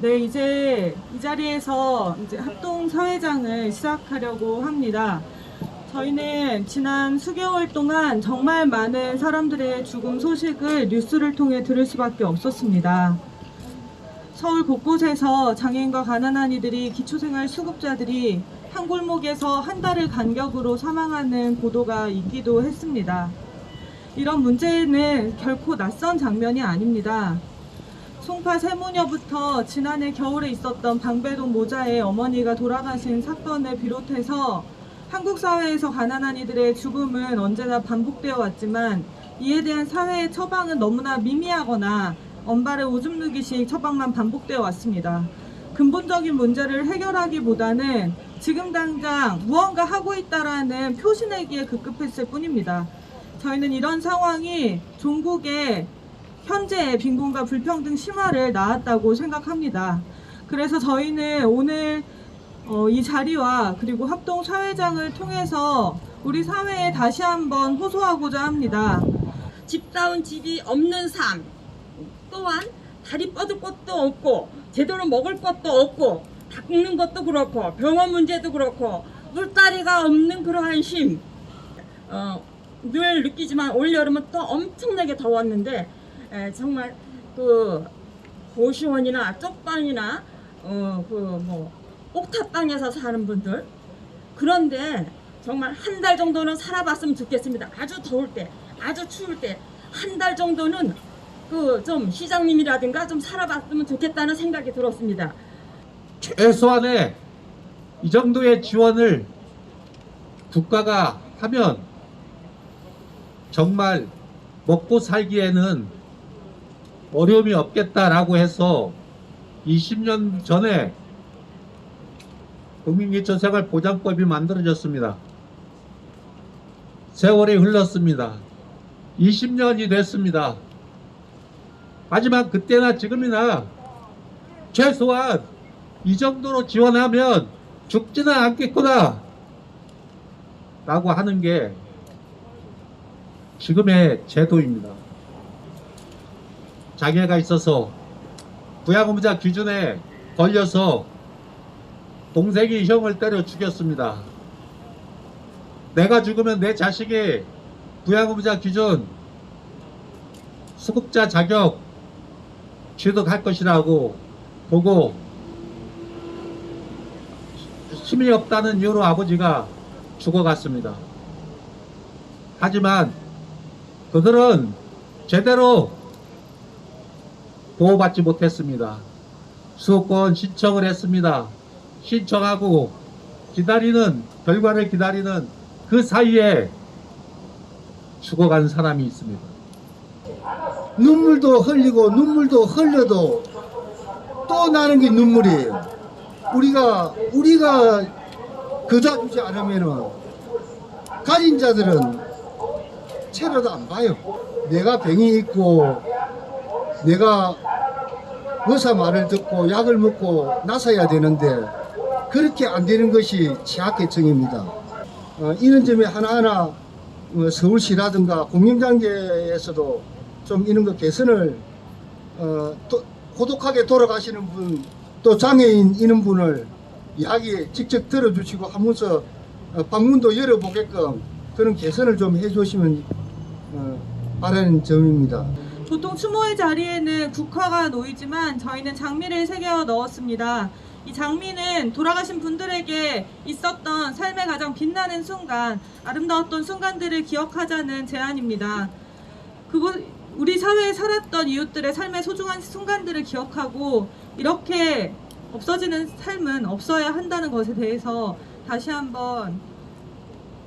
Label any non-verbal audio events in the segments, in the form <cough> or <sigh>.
네, 이제 이 자리에서 이제 합동 사회장을 시작하려고 합니다. 저희는 지난 수개월 동안 정말 많은 사람들의 죽음 소식을 뉴스를 통해 들을 수밖에 없었습니다. 서울 곳곳에서 장애인과 가난한 이들이 기초생활 수급자들이 한 골목에서 한 달을 간격으로 사망하는 보도가 있기도 했습니다. 이런 문제는 결코 낯선 장면이 아닙니다. 송파 세무녀부터 지난해 겨울에 있었던 방배동 모자의 어머니가 돌아가신 사건을 비롯해서 한국 사회에서 가난한 이들의 죽음은 언제나 반복되어 왔지만 이에 대한 사회의 처방은 너무나 미미하거나 언발의 오줌 누기식 처방만 반복되어 왔습니다. 근본적인 문제를 해결하기보다는 지금 당장 무언가 하고 있다라는 표시내기에 급급했을 뿐입니다. 저희는 이런 상황이 종국의 현재의 빈곤과 불평등 심화를 낳았다고 생각합니다. 그래서 저희는 오늘 어, 이 자리와 그리고 합동 사회장을 통해서 우리 사회에 다시 한번 호소하고자 합니다. 집다운 집이 없는 삶 또한 다리 뻗을 것도 없고 제대로 먹을 것도 없고 닦는 것도 그렇고 병원 문제도 그렇고 물다리가 없는 그러한 심 어, 늘 느끼지만 올 여름은 또 엄청나게 더웠는데 에, 정말 그 고시원이나 쪽방이나 어, 그뭐 옥탑방에서 사는 분들 그런데 정말 한 달 정도는 살아봤으면 좋겠습니다. 아주 더울 때, 아주 추울 때 한 달 정도는 그 좀 시장님이라든가 좀 살아봤으면 좋겠다는 생각이 들었습니다. 최소한의 이 정도의 지원을 국가가 하면 정말 먹고 살기에는 어려움이 없겠다라고 해서 20년 전에 국민기초생활보장법이 만들어졌습니다. 세월이 흘렀습니다. 20년이 됐습니다. 하지만 그때나 지금이나 최소한 이 정도로 지원하면 죽지는 않겠구나 라고 하는 게 지금의 제도입니다. 장애가 있어서 부양의무자 기준에 걸려서 동생이 형을 때려 죽였습니다. 내가 죽으면 내 자식이 부양의무자 기준 수급자 자격 취득할 것이라고 보고 힘이 없다는 이유로 아버지가 죽어갔습니다. 하지만 그들은 제대로 보호받지 못했습니다. 수호권 신청을 했습니다. 신청하고 기다리는 결과를 기다리는 그 사이에 죽어간 사람이 있습니다. 눈물도 흘리고 눈물도 흘려도 또 나는 게 눈물이에요. 우리가 우리가 그자 주지 않으면은 가진 자들은 채로도 안 봐요. 내가 병이 있고 내가 의사 말을 듣고 약을 먹고 나서야 되는데 그렇게 안 되는 것이 취약계층입니다. 어, 이런 점에 하나하나 어, 서울시라든가 공영단계에서도 좀 이런 거 개선을 어, 또 고독하게 돌아가시는 분, 또 장애인 있는 분을 이야기 직접 들어주시고 하면서 어, 방문도 열어보게끔 그런 개선을 좀 해주시면 어, 바라는 점입니다. 보통 추모의 자리에는 국화가 놓이지만 저희는 장미를 새겨 넣었습니다. 이 장미는 돌아가신 분들에게 있었던 삶의 가장 빛나는 순간, 아름다웠던 순간들을 기억하자는 제안입니다. 그곳 우리 사회에 살았던 이웃들의 삶의 소중한 순간들을 기억하고 이렇게 없어지는 삶은 없어야 한다는 것에 대해서 다시 한번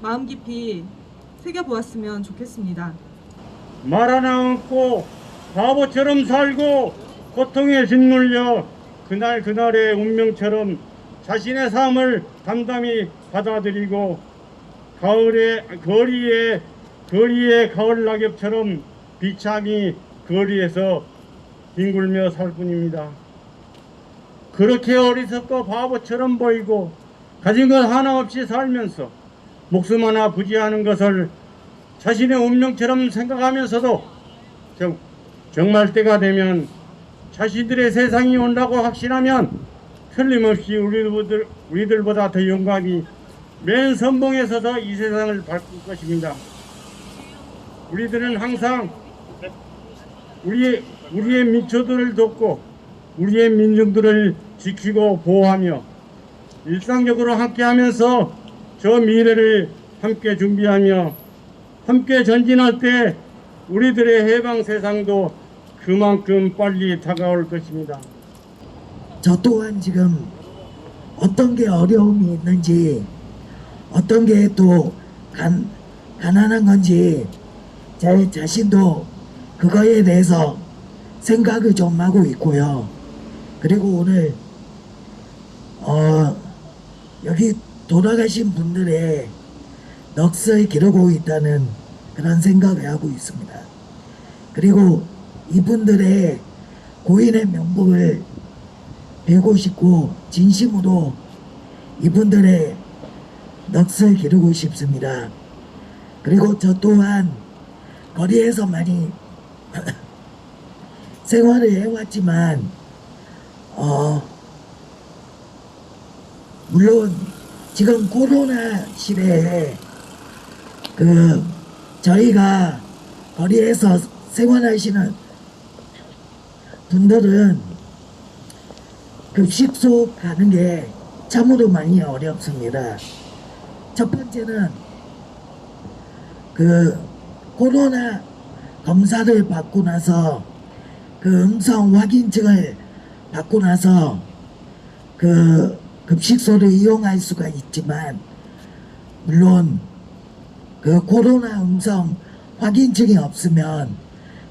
마음 깊이 새겨보았으면 좋겠습니다. 말 하나 않고 바보처럼 살고 고통에 짓눌려 그날 그날의 운명처럼 자신의 삶을 담담히 받아들이고 가을에 거리에 거리의 가을 낙엽처럼 비참히 거리에서 뒹굴며 살 뿐입니다. 그렇게 어리석고 바보처럼 보이고 가진 것 하나 없이 살면서 목숨 하나 부지하는 것을 자신의 운명처럼 생각하면서도 정, 정말 때가 되면 자신들의 세상이 온다고 확신하면 틀림없이 우리들, 우리들보다 더 영감이 맨 선봉에 서서 이 세상을 바꿀 것입니다. 우리들은 항상 우리의, 우리의 민초들을 돕고 우리의 민중들을 지키고 보호하며 일상적으로 함께하면서 저 미래를 함께 준비하며 함께 전진할 때 우리들의 해방 세상도 그만큼 빨리 다가올 것입니다. 저 또한 지금 어떤 게 어려움이 있는지 어떤 게 또 가난한 건지 제 자신도 그거에 대해서 생각을 좀 하고 있고요. 그리고 오늘 어 여기 돌아가신 분들의 넋을 기르고 있다는 그런 생각을 하고 있습니다. 그리고 이분들의 고인의 명복을 배고 싶고 진심으로 이분들의 넋을 기르고 싶습니다. 그리고 저 또한 거리에서 많이 <laughs> 생활을 해왔지만 어 물론 지금 코로나 시대에 그 저희가 거리에서 생활하시는 분들은 급식소 가는 게 참으로 많이 어렵습니다. 첫 번째는 그 코로나 검사를 받고 나서 그 음성 확인증을 받고 나서 그 급식소를 이용할 수가 있지만 물론 그 코로나 음성 확인증이 없으면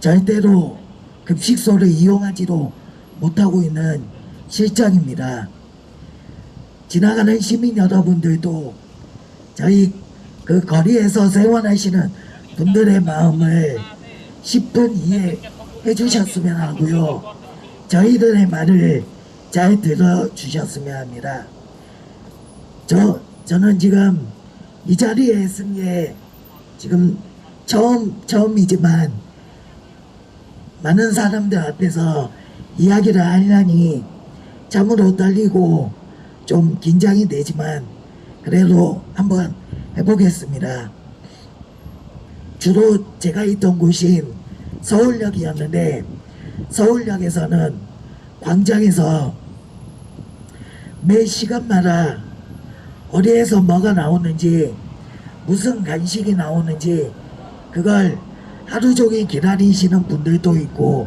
절대로 급식소를 이용하지도 못하고 있는 실정입니다. 지나가는 시민 여러분들도 저희 그 거리에서 생활하시는 분들의 마음을 10분 이해해 주셨으면 하고요. 저희들의 말을 잘 들어주셨으면 합니다. 저, 저는 지금 이 자리에 쓴게 지금 처음, 처음이지만 많은 사람들 앞에서 이야기를 하려니 참으로 떨리고 좀 긴장이 되지만 그래도 한번 해보겠습니다. 주로 제가 있던 곳인 서울역이었는데 서울역에서는 광장에서 매 시간마다 어디에서 뭐가 나오는지 무슨 간식이 나오는지 그걸 하루 종일 기다리시는 분들도 있고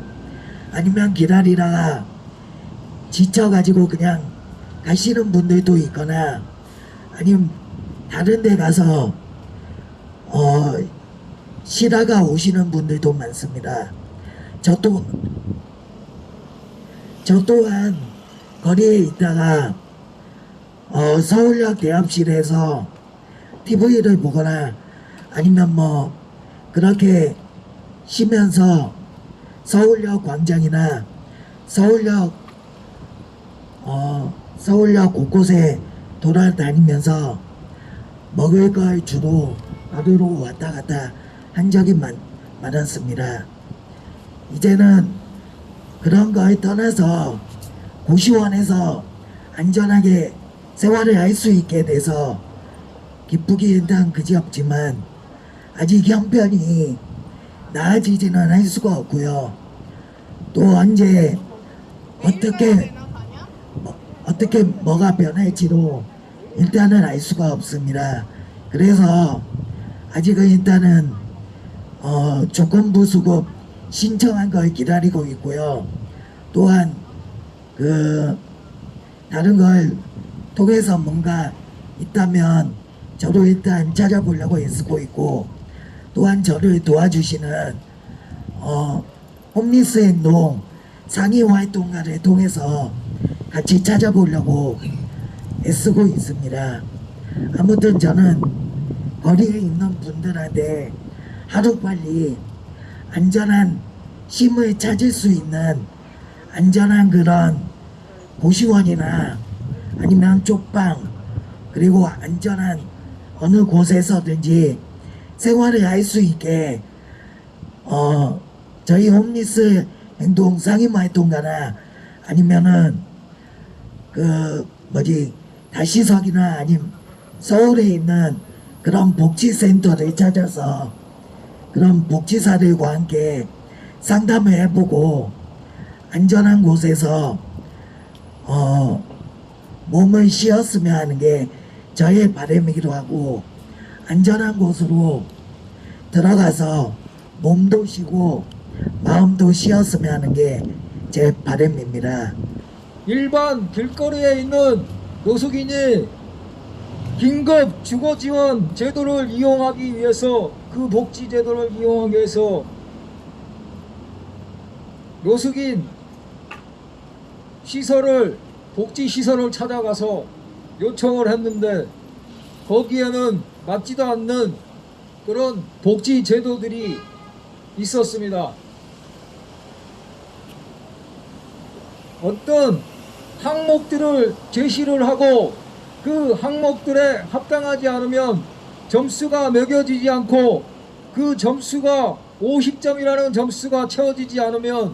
아니면 기다리다가 지쳐가지고 그냥 가시는 분들도 있거나 아니면 다른 데 가서 어 쉬다가 오시는 분들도 많습니다. 저도 저 또한 거리에 있다가 어 서울역 대합실에서 TV를 보거나 아니면 뭐 그렇게 쉬면서 서울역 광장이나 서울역 어 서울역 곳곳에 돌아다니면서 먹을 걸 주로 받으러 왔다 갔다 한 적이 많, 많았습니다. 이제는 그런 걸 떠나서 고시원에서 안전하게 생활을 할 수 있게 돼서 기쁘기 일단 그지 없지만 아직 형편이 나아지지는 할 수가 없고요. 또 언제 어떻게 뭐, 어떻게 뭐가 변할지도 일단은 알 수가 없습니다. 그래서 아직은 일단은 어, 조건부 수급 신청한 걸 기다리고 있고요. 또한 그 다른 걸 통해서 뭔가 있다면 저도 일단 찾아보려고 애쓰고 있고 또한 저를 도와주시는 어, 홈리스 행동 상위 활동가를 통해서 같이 찾아보려고 애쓰고 있습니다. 아무튼 저는 거리에 있는 분들한테 하루빨리 안전한 쉼을 찾을 수 있는 안전한 그런 고시원이나 아니면 쪽방 그리고 안전한 어느 곳에서든지 생활을 할 수 있게 어 저희 홈리스 행동 상임화 활동가나 아니면은 그 뭐지 다시석이나 아니면 서울에 있는 그런 복지센터를 찾아서 그런 복지사들과 함께 상담을 해보고 안전한 곳에서 어 몸을 쉬었으면 하는 게 저의 바람이기도 하고 안전한 곳으로 들어가서 몸도 쉬고 마음도 쉬었으면 하는 게 제 바람입니다. 일반 길거리에 있는 노숙인이 긴급 주거 지원 제도를 이용하기 위해서 그 복지 제도를 이용하기 위해서 노숙인 시설을 복지 시설을 찾아가서 요청을 했는데 거기에는 맞지도 않는 그런 복지 제도들이 있었습니다. 어떤 항목들을 제시를 하고 그 항목들에 합당하지 않으면 점수가 매겨지지 않고 그 점수가 50점이라는 점수가 채워지지 않으면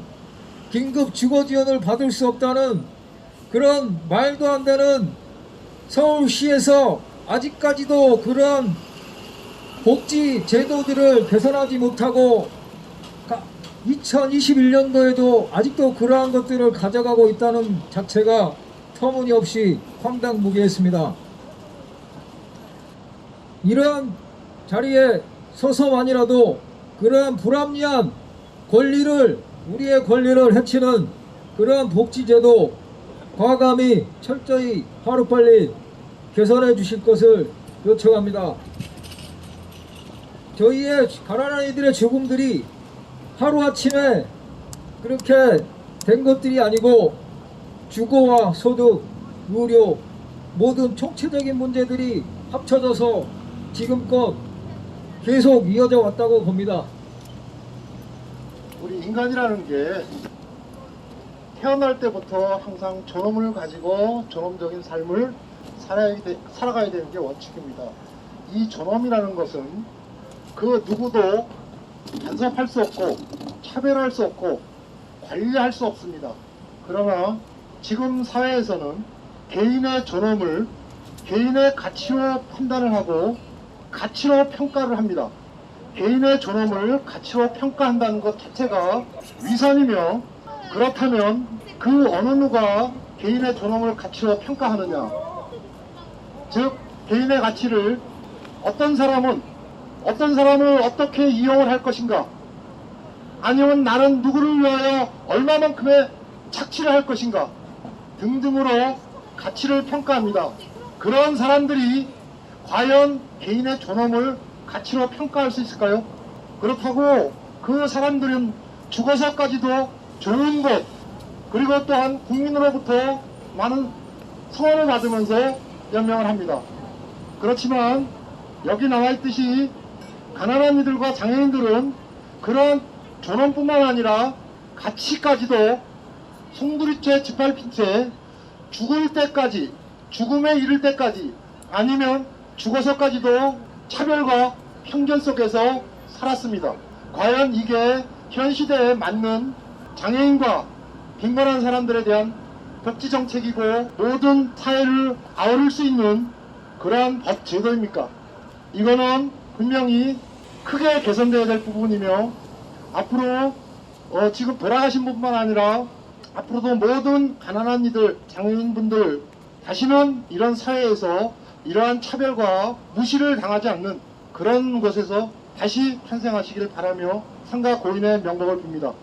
긴급 주거 지원을 받을 수 없다는 그런 말도 안 되는 서울시에서 아직까지도 그런 복지 제도들을 개선하지 못하고 2021년도에도 아직도 그러한 것들을 가져가고 있다는 자체가 터무니없이 황당무계했습니다. 이러한 자리에 서서만이라도 그러한 불합리한 권리를 우리의 권리를 해치는 그러한 복지제도 과감히 철저히 하루빨리 개선해 주실 것을 요청합니다. 저희의 가난한 이들의 죽음들이 하루아침에 그렇게 된 것들이 아니고 주거와 소득, 의료 모든 총체적인 문제들이 합쳐져서 지금껏 계속 이어져 왔다고 봅니다. 우리 인간이라는 게 태어날 때부터 항상 존엄을 가지고 존엄적인 삶을 살아가야 되는 게 원칙입니다. 이 존엄이라는 것은 그 누구도 간섭할 수 없고 차별할 수 없고 관리할 수 없습니다. 그러나 지금 사회에서는 개인의 존엄을 개인의 가치로 판단을 하고 가치로 평가를 합니다. 개인의 존엄을 가치로 평가한다는 것 자체가 위선이며 그렇다면 그 어느 누가 개인의 존엄을 가치로 평가하느냐 즉 개인의 가치를 어떤 사람은 어떤 사람을 어떻게 이용을 할 것인가 아니면 나는 누구를 위하여 얼마만큼의 착취를 할 것인가 등등으로 가치를 평가합니다. 그런 사람들이 과연 개인의 존엄을 가치로 평가할 수 있을까요? 그렇다고 그 사람들은 죽어서까지도 좋은 것 그리고 또한 국민으로부터 많은 성원을 받으면서 연명을 합니다. 그렇지만 여기 나와 있듯이 가난한 이들과 장애인들은 그런 존엄뿐만 아니라 가치까지도 송두리째 짓밟힌 채 죽을 때까지 죽음에 이를 때까지 아니면 죽어서까지도 차별과 편견 속에서 살았습니다. 과연 이게 현 시대에 맞는 장애인과 빈곤한 사람들에 대한 복지 정책이고 모든 사회를 아우를 수 있는 그러한 법 제도입니까? 이거는 분명히 크게 개선되어야 될 부분이며 앞으로 어, 지금 돌아가신 분뿐만 아니라 앞으로도 모든 가난한 이들, 장애인분들 다시는 이런 사회에서 이러한 차별과 무시를 당하지 않는 그런 것에서 다시 탄생하시길 바라며 상가 고인의 명복을 빕니다.